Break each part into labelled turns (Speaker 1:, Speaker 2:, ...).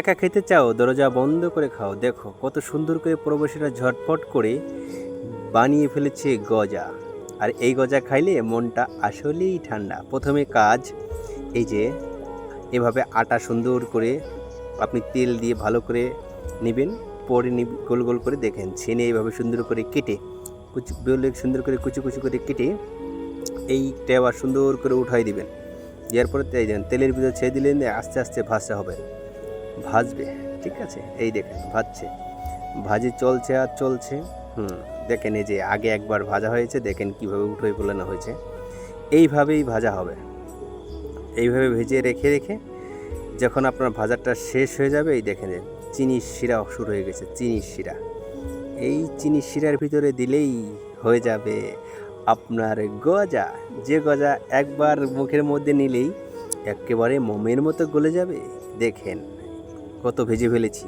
Speaker 1: একা খেতে চাও, দরজা বন্ধ করে খাও। দেখো, কত সুন্দর করে প্রবাসীরা ঝটপট করে বানিয়ে ফেলেছে গজা। আর এই গজা খাইলে মনটা আসলেই ঠান্ডা। প্রথমে কাজ, এই যে, এভাবে আটা সুন্দর করে আপনি তেল দিয়ে ভালো করে নেবেন, পরে গোল গোল করে দেখেন। ছেনে এইভাবে সুন্দর করে কেটে, কুচি সুন্দর করে কুচি কুচি করে কেটে এইটা আবার সুন্দর করে উঠাই দিবেন। দেওয়ার পরে তেল তেলের ভিতরে ছেড়ে দিলেন, আস্তে আস্তে ভাজতে হবে। ভাজবে, ঠিক আছে? এই দেখেন, ভাজছে। ভাজি চলছে আর চলছে। হুম, দেখেন এই যে আগে একবার ভাজা হয়েছে, দেখেন কীভাবে উঠে ফেলানো হয়েছে। এইভাবেই ভাজা হবে। এইভাবে ভেজে রেখে রেখে যখন আপনার ভাজাটা শেষ হয়ে যাবে, এই দেখেন চিনির শিরা শুরু হয়ে গেছে, চিনির শিরা। এই চিনির শিরার ভিতরে দিলেই হয়ে যাবে আপনার গজা। যে গজা একবার মুখের মধ্যে নিলেই একেবারে মোমের মতো গলে যাবে। দেখেন। কত ভেজে ফেলেছি।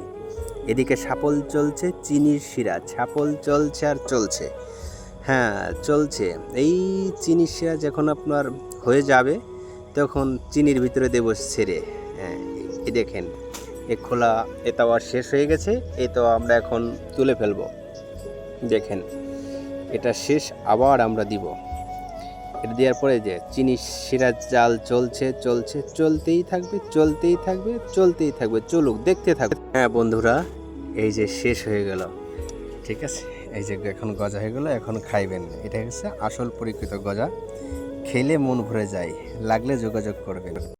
Speaker 1: এদিকে সাপল চলছে, চিনির শিরা। ছাপল চলছে আর চলছে। হ্যাঁ চলছে। এই চিনির শিরা যখন আপনার হয়ে যাবে, তখন চিনির ভিতরে দেব ছেড়ে হ্যাঁ এই দেখেন, এ খোলা, এ তাওয়া শেষ হয়ে গেছে। এ তো আমরা এখন তুলে ফেলব। দেখেন, এটা শেষ আবার আমরা দিব। এটা দেওয়ার পরে যে চিনি, শিরা চাল চলছে চলছে, চলতেই থাকবে চলতেই থাকবে চলতেই থাকবে, চলুক, দেখতে থাকবে। হ্যাঁ বন্ধুরা, এই যে শেষ হয়ে গেল। ঠিক আছে, এই যে এখন গজা হয়ে গেল, এখন খাইবেন। এটা হচ্ছে আসল পরিকৃত গজা। খেলে মন ভরে যায়, লাগলে যোগাযোগ করবেন।